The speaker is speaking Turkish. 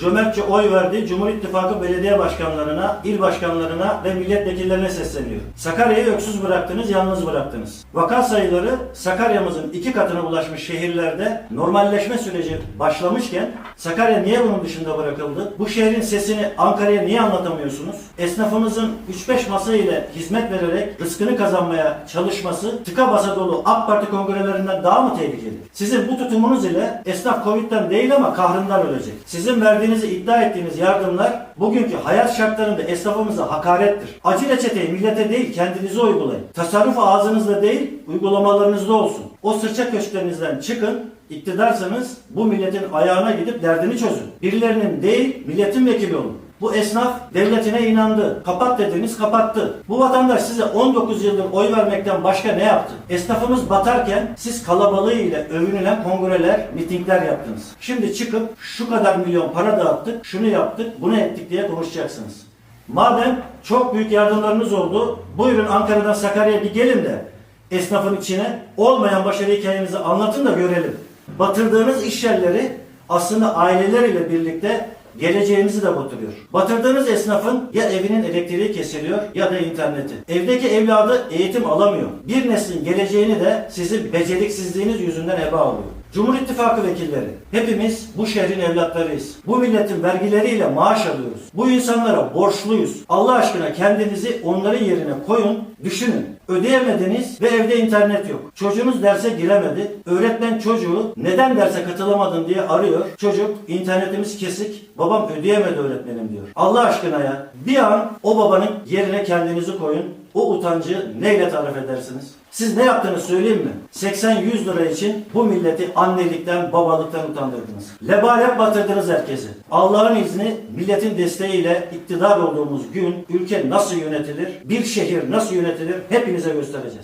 cömertçe oy verdiği Cumhur İttifakı belediye başkanlarına, il başkanlarına ve milletvekillerine sesleniyor. Sakarya'yı öksüz bıraktınız, yalnız bıraktınız. Vaka sayıları Sakarya'mızın iki katına ulaşmış şehirlerde normalleşme süreci başlamışken Sakarya niye bunun dışında bırakıldı? Bu şehrin sesini Ankara'ya niye anlatamıyorsunuz? Esnafımızın 3-5 masa ile hizmet vererek rızkını kazanmaya çalışması tıka basa dolu AK Parti kongrelerinden daha mı tehlikeli? Sizin bu tutumunuz ile esnaf Covid'den değil ama kahrından ölecek. Sizin verdiğinizi iddia ettiğiniz yardımlar bugünkü hayat şartlarında esnafımıza hakarettir. Acı reçeteyi millete değil kendinize uygulayın. Tasarruf ağzınızda değil uygulamalarınızda olsun. O sırça köşklerinizden çıkın iktidarsanız bu milletin ayağına gidip derdini çözün. Birilerinin değil milletin vekili olun. Bu esnaf devletine inandı. Kapat dediniz kapattı. Bu vatandaş size 19 yıldır oy vermekten başka ne yaptı? Esnafımız batarken siz kalabalığıyla övünülen kongreler, mitingler yaptınız. Şimdi çıkıp şu kadar milyon para dağıttık, şunu yaptık, bunu ettik diye konuşacaksınız. Madem çok büyük yardımlarınız oldu, buyurun Ankara'dan Sakarya'ya bir gelin de esnafın içine olmayan başarı hikayenizi anlatın da görelim. Batırdığınız iş yerleri aslında aileleriyle birlikte geleceğimizi de batırıyor. Batırdığınız esnafın ya evinin elektriği kesiliyor ya da interneti. Evdeki evladı eğitim alamıyor. Bir neslin geleceğini de sizin beceriksizliğiniz yüzünden heba alıyor. Cumhur İttifakı vekilleri, hepimiz bu şehrin evlatlarıyız. Bu milletin vergileriyle maaş alıyoruz. Bu insanlara borçluyuz. Allah aşkına kendinizi onların yerine koyun, düşünün. Ödeyemediniz ve evde internet yok. Çocuğunuz derse giremedi. Öğretmen çocuğu neden derse katılamadın diye arıyor. Çocuk internetimiz kesik. Babam ödeyemedi öğretmenim diyor. Allah aşkına ya bir an o babanın yerine kendinizi koyun. O utancı neyle tarif edersiniz? Siz ne yaptığını söyleyeyim mi? 80-100 lira için bu milleti annelikten, babalıktan utandırdınız. Lebalep batırdınız herkesi. Allah'ın izni, milletin desteğiyle iktidar olduğumuz gün ülke nasıl yönetilir, bir şehir nasıl yönetilir hepinize göstereceğiz.